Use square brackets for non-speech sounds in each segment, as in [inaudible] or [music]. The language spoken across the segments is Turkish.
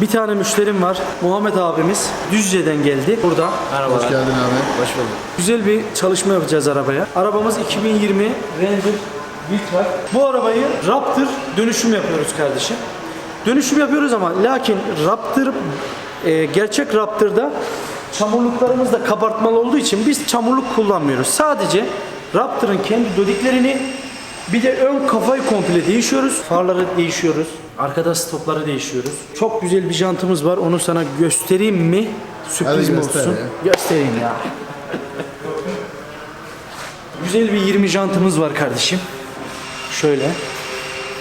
Bir tane müşterim var. Muhammed abimiz Düzce'den geldi. Burada. Hoş geldin abi. Hoş bulduk. Güzel bir çalışma yapacağız arabaya. Arabamız 2020 Ranger Wildtrak. Bu arabayı Raptor dönüşüm yapıyoruz kardeşim. Dönüşüm yapıyoruz ama lakin Raptor e, gerçek Raptor'da çamurluklarımız da kabartmalı olduğu için biz çamurluk kullanmıyoruz. Sadece Raptor'ın kendi dodiklerini bir de ön kafayı komple değişiyoruz. Farları değişiyoruz. Arkada stopları değişiyoruz. Çok güzel bir jantımız var. Onu sana göstereyim mi? Sürpriz Hadi mi göster olsun? ya. Göstereyim ya. Güzel bir 20 jantımız var kardeşim. Şöyle.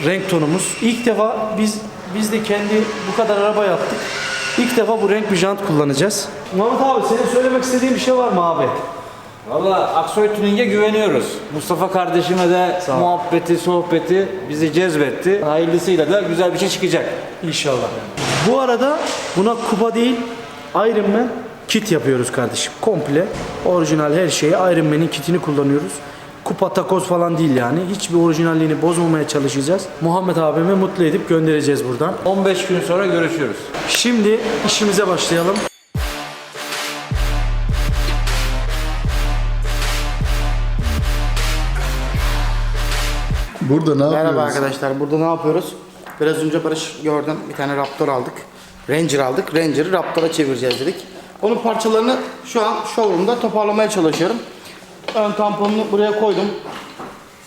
Renk tonumuz. İlk defa biz biz de kendi bu kadar araba yaptık. İlk defa bu renk bir jant kullanacağız. Muhammed abi senin söylemek istediğin bir şey var mı abi? Valla Aksoy Tuning'e güveniyoruz. Mustafa kardeşime de Sağ ol. muhabbeti, sohbeti bizi cezbetti. Hayırlısıyla da güzel bir şey çıkacak. İnşallah. Bu arada buna kupa değil Iron Man kit yapıyoruz kardeşim. Komple orijinal her şeyi Iron Man'in kitini kullanıyoruz. Kupa takoz falan değil yani. Hiçbir orijinalliğini bozmamaya çalışacağız. Muhammed abimi mutlu edip göndereceğiz buradan. 15 gün sonra görüşüyoruz. Şimdi işimize başlayalım. Burada ne yapıyoruz? Merhaba arkadaşlar. Burada ne yapıyoruz? Biraz önce Barış gördüm. Bir tane Raptor aldık. Ranger aldık. Ranger'ı Raptor'a çevireceğiz dedik. Onun parçalarını şu an showroom'da toparlamaya çalışıyorum. Ön tamponunu buraya koydum.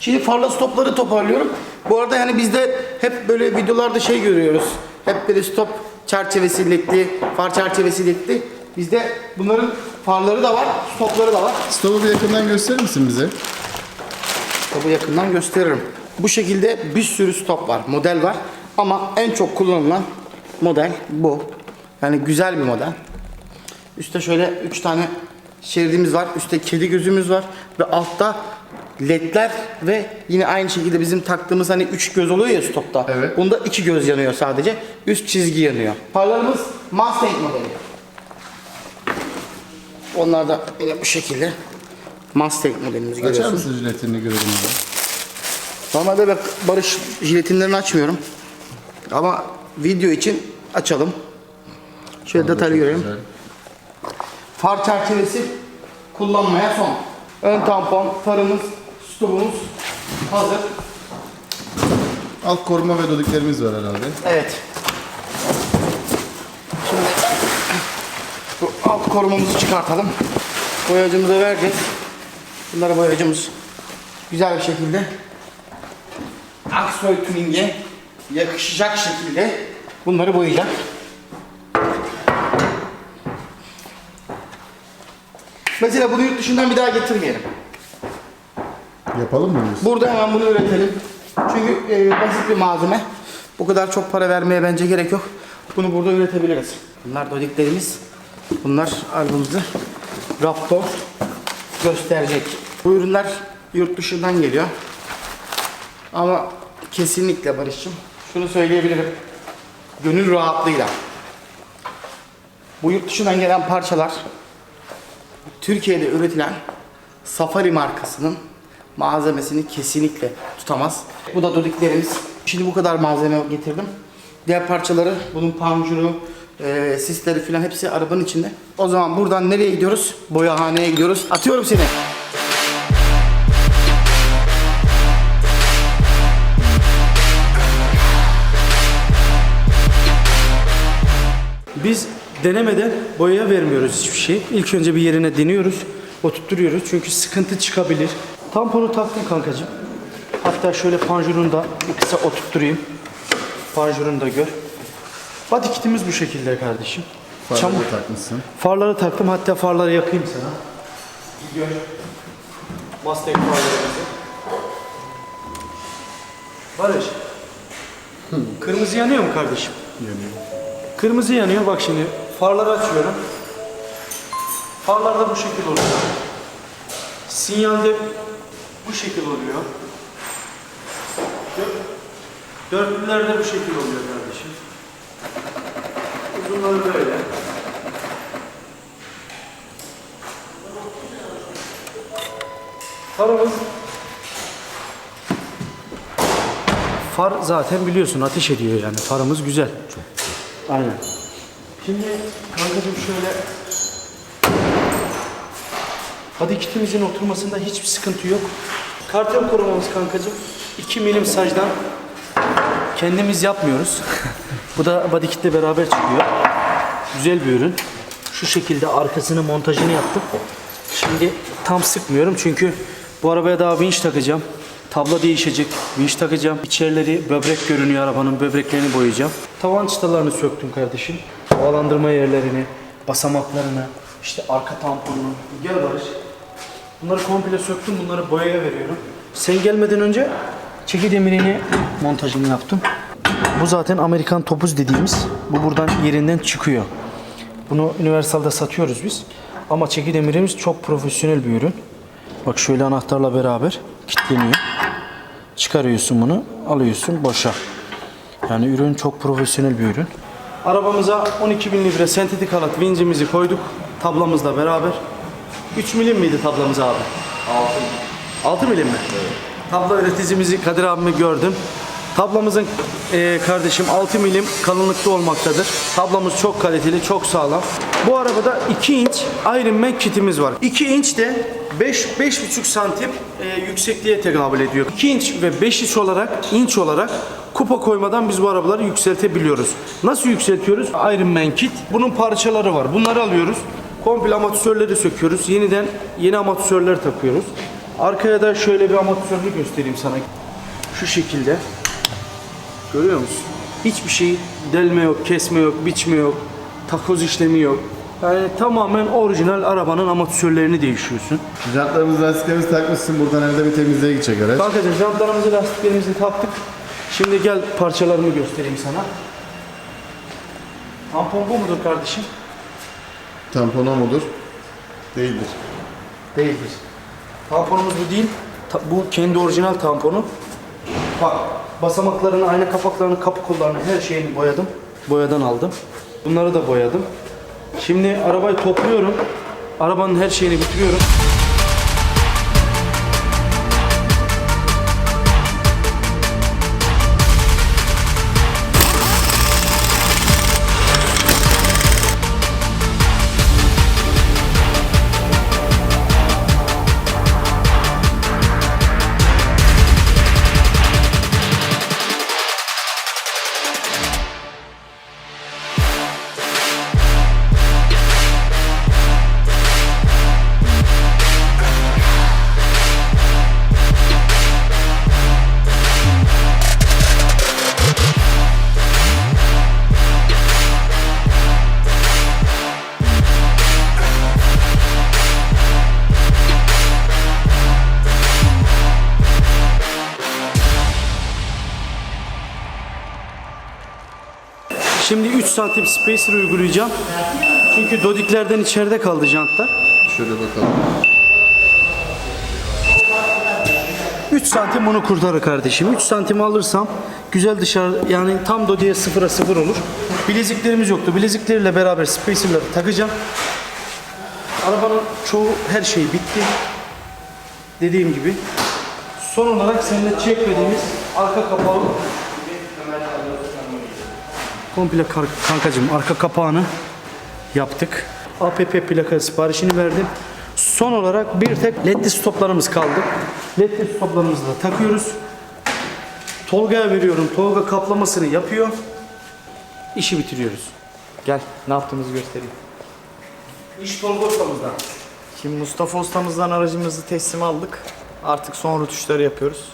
Şimdi farla stopları toparlıyorum. Bu arada yani bizde hep böyle videolarda şey görüyoruz. Hep böyle stop çerçevesi ledli, far çerçevesi ledli. Bizde bunların farları da var, stopları da var. Stopu bir yakından gösterir misin bize? Stopu yakından gösteririm. Bu şekilde bir sürü stop var, model var. Ama en çok kullanılan model bu. Yani güzel bir model. Üstte şöyle 3 tane şeridimiz var. Üstte kedi gözümüz var. Ve altta ledler ve yine aynı şekilde bizim taktığımız hani 3 göz oluyor ya stopta. Evet. Bunda 2 göz yanıyor sadece. Üst çizgi yanıyor. Farlarımız Mustang modeli. Onlar da yine bu şekilde. Mustang modelimizi Açar görüyorsun. mısın jiletini görelim abi? Normalde ben Barış jiletinlerini açmıyorum. Ama video için açalım. Şöyle detaylı görelim. Güzel. Far çerçevesi kullanmaya son. Ön tampon, farımız, stopumuz hazır. Alt koruma ve dodiklerimiz var herhalde. Evet. Şimdi bu alt korumamızı çıkartalım. Boyacımıza vereceğiz. Bunları boyacımız güzel bir şekilde Aksoy Tuning'e yakışacak şekilde bunları boyayacak. Mesela bunu yurt dışından bir daha getirmeyelim. Yapalım mı biz? Burada hemen bunu üretelim. Çünkü e, basit bir malzeme. Bu kadar çok para vermeye bence gerek yok. Bunu burada üretebiliriz. Bunlar dodiklerimiz. Bunlar albümümüzde Raptor gösterecek. Bu ürünler yurt dışından geliyor. Ama kesinlikle Barış'cığım şunu söyleyebilirim. Gönül rahatlığıyla. Bu yurt dışından gelen parçalar Türkiye'de üretilen Safari markasının malzemesini kesinlikle tutamaz. Bu da dodiklerimiz. Şimdi bu kadar malzeme getirdim. Diğer parçaları, bunun panjuru, e, sisleri filan hepsi arabanın içinde. O zaman buradan nereye gidiyoruz? Boyahaneye gidiyoruz. Atıyorum seni. Biz denemeden boyaya vermiyoruz hiçbir şey. İlk önce bir yerine deniyoruz. Oturtturuyoruz çünkü sıkıntı çıkabilir. Tamponu taktım kankacığım. Hatta şöyle panjurunu da bir kısa oturtturayım. Panjurunu da gör. Body kitimiz bu şekilde kardeşim. Farları Çamur- takmışsın. Farları taktım. Hatta farları yakayım sana. Gör. Mustang farlarımızı. Barış. Kırmızı yanıyor mu kardeşim? Yanıyor. Kırmızı yanıyor. Bak şimdi farları açıyorum. Farlar da bu şekil oluyor. Sinyalde bu şekil oluyor. Dör- Dörtlüler de bu şekil oluyor kardeşim. Uzunları böyle. Farımız Far zaten biliyorsun ateş ediyor yani. Farımız güzel. Aynen. Şimdi kankacığım şöyle Hadi kitimizin oturmasında hiçbir sıkıntı yok. Karton korumamız kankacığım 2 milim sajdan kendimiz yapmıyoruz. [laughs] Bu da body kitle beraber çıkıyor. Güzel bir ürün. Şu şekilde arkasını montajını yaptım. Şimdi tam sıkmıyorum çünkü bu arabaya daha vinç takacağım. Tabla değişecek. Vinç takacağım. İçerileri böbrek görünüyor arabanın. Böbreklerini boyayacağım. Tavan çıtalarını söktüm kardeşim. Havalandırma yerlerini, basamaklarını, işte arka tamponunu. Gel Barış. Bunları komple söktüm. Bunları boyaya veriyorum. Sen gelmeden önce çeki demirini montajını yaptım. Bu zaten Amerikan topuz dediğimiz. Bu buradan yerinden çıkıyor. Bunu Universal'da satıyoruz biz. Ama çeki demirimiz çok profesyonel bir ürün. Bak şöyle anahtarla beraber kilitleniyor. Çıkarıyorsun bunu, alıyorsun boşa. Yani ürün çok profesyonel bir ürün. Arabamıza 12 bin libre sentetik halat vincimizi koyduk. Tablamızla beraber. 3 milim miydi tablamız abi? 6 6 milim mi? Tablo üreticimizi Kadir abimi gördüm. Tablamızın eee, kardeşim 6 milim kalınlıkta olmaktadır. Tablamız çok kaliteli, çok sağlam. Bu arabada 2 inç Iron Man kitimiz var. 2 inç de 5 5,5 santim eee, yüksekliğe tekabül ediyor. 2 inç ve 5 inç olarak inç olarak kupa koymadan biz bu arabaları yükseltebiliyoruz. Nasıl yükseltiyoruz? Iron Man kit. Bunun parçaları var. Bunları alıyoruz. Komple amortisörleri söküyoruz. Yeniden yeni amortisörler takıyoruz. Arkaya da şöyle bir amortisörünü göstereyim sana. Şu şekilde. Görüyor musun? Hiçbir şey delme yok, kesme yok, biçme yok, takoz işlemi yok. Yani tamamen orijinal arabanın amortisörlerini değişiyorsun. Jantlarımız, lastiklerimizi takmışsın. Buradan evde bir temizliğe gidecek araç. Kankacığım jantlarımızı, lastiklerimizi taktık. Şimdi gel parçalarımı göstereyim sana. Tampon bu mudur kardeşim? Tampona mudur? Değildir. Değildir. Tamponumuz bu değil. Ta- bu kendi orijinal tamponu. Bak basamaklarını, ayna kapaklarını, kapı kollarını her şeyini boyadım. Boyadan aldım. Bunları da boyadım. Şimdi arabayı topluyorum. Arabanın her şeyini bitiriyorum. Şimdi 3 santim spacer uygulayacağım. Çünkü dodiklerden içeride kaldı jantlar. Şöyle bakalım. 3 santim bunu kurtarır kardeşim. 3 santim alırsam güzel dışarı yani tam dodiye sıfıra sıfır olur. Bileziklerimiz yoktu. Bileziklerle beraber spacerları takacağım. Arabanın çoğu her şey bitti. Dediğim gibi. Son olarak seninle çekmediğimiz arka kapağı komple kankacığım arka kapağını yaptık. APP plaka siparişini verdim. Son olarak bir tek ledli stoplarımız kaldı. Ledli stoplarımızı da takıyoruz. Tolga'ya veriyorum. Tolga kaplamasını yapıyor. İşi bitiriyoruz. Gel ne yaptığımızı göstereyim. İş Tolga ustamızda. Şimdi Mustafa ustamızdan aracımızı teslim aldık. Artık son rötuşları yapıyoruz.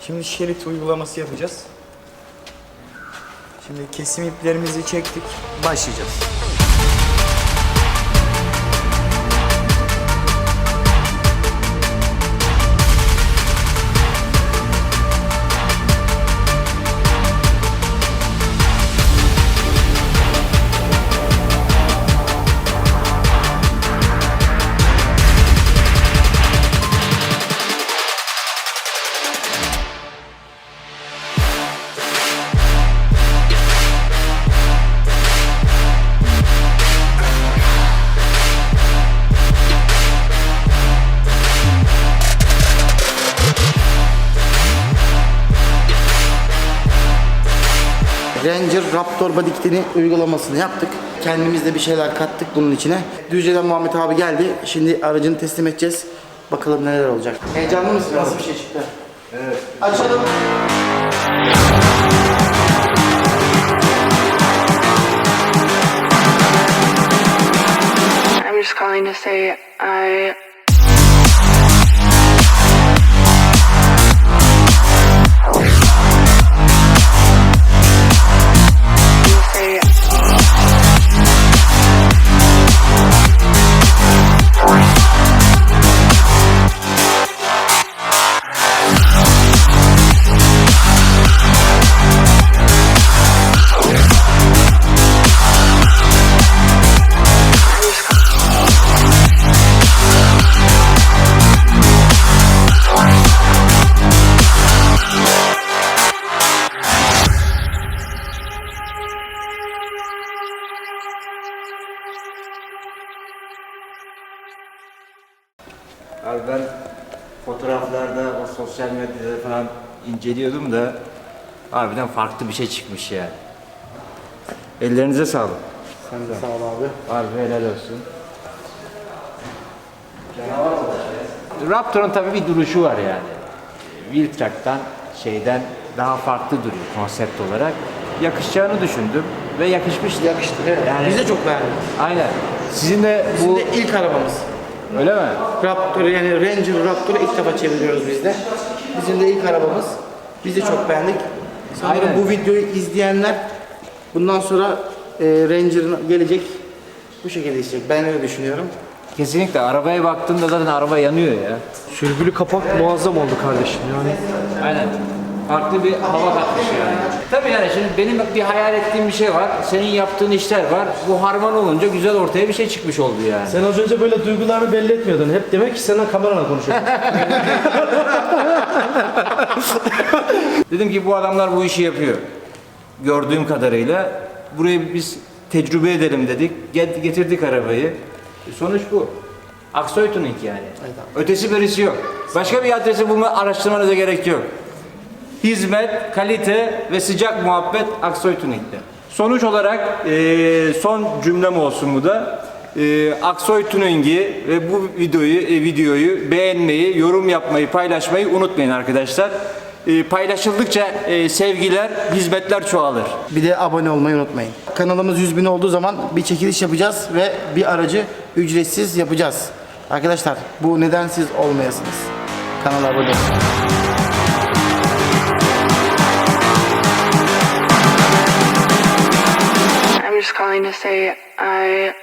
Şimdi şerit uygulaması yapacağız. Şimdi kesim iplerimizi çektik. Başlayacağız. Ranger Raptor body kitini uygulamasını yaptık. kendimiz de bir şeyler kattık bunun içine. Düzce'den Muhammed abi geldi. Şimdi aracını teslim edeceğiz. Bakalım neler olacak. Heyecanlı mısın? Nasıl bir şey çıktı? Evet. Açalım. I'm just calling to say I inceliyordum da harbiden farklı bir şey çıkmış yani. Ellerinize sağlık. Sen de sağ ol abi. Harbi helal olsun. Raptor'un tabii bir duruşu var yani. Wheeltrack'tan şeyden daha farklı duruyor konsept olarak. Yakışacağını düşündüm ve yakışmış. Yakıştı. Evet. Yani- Biz de çok beğendik. Aynen. Sizin de bu Bu de ilk arabamız. öyle mi? Raptor yani Ranger Raptor'u ilk defa çeviriyoruz biz de. Bizim de ilk arabamız. Biz de çok beğendik. Sanırım Aynen. bu videoyu izleyenler bundan sonra e, Ranger'ın gelecek bu şekilde isteyecek. Ben öyle düşünüyorum. Kesinlikle arabaya baktığında zaten araba yanıyor ya. Sürgülü kapak muazzam oldu kardeşim yani. Aynen. Farklı bir hava katmış yani. Tabii yani şimdi benim bir hayal ettiğim bir şey var. Senin yaptığın işler var. Bu harman olunca güzel ortaya bir şey çıkmış oldu yani. Sen az önce böyle duygularını belli etmiyordun. Hep demek ki senden kamerayla konuşuyorsun. [laughs] Dedim ki bu adamlar bu işi yapıyor. Gördüğüm kadarıyla. Burayı biz tecrübe edelim dedik. Get- Getirdik arabayı. E, Sonuç bu. Aksoy Tuning yani. Ötesi berisi yok. Başka bir adresi bulma araştırmanıza gerek yok. Hizmet, kalite ve sıcak muhabbet Aksoy Tuning'de. Sonuç olarak e, son cümlem olsun bu da. E, Aksoy Tuning'i ve bu videoyu e, videoyu beğenmeyi, yorum yapmayı, paylaşmayı unutmayın arkadaşlar. E, paylaşıldıkça e, sevgiler, hizmetler çoğalır. Bir de abone olmayı unutmayın. Kanalımız 100 bin olduğu zaman bir çekiliş yapacağız ve bir aracı ücretsiz yapacağız. Arkadaşlar bu neden siz olmayasınız? Kanala abone olun. I'm just calling to say I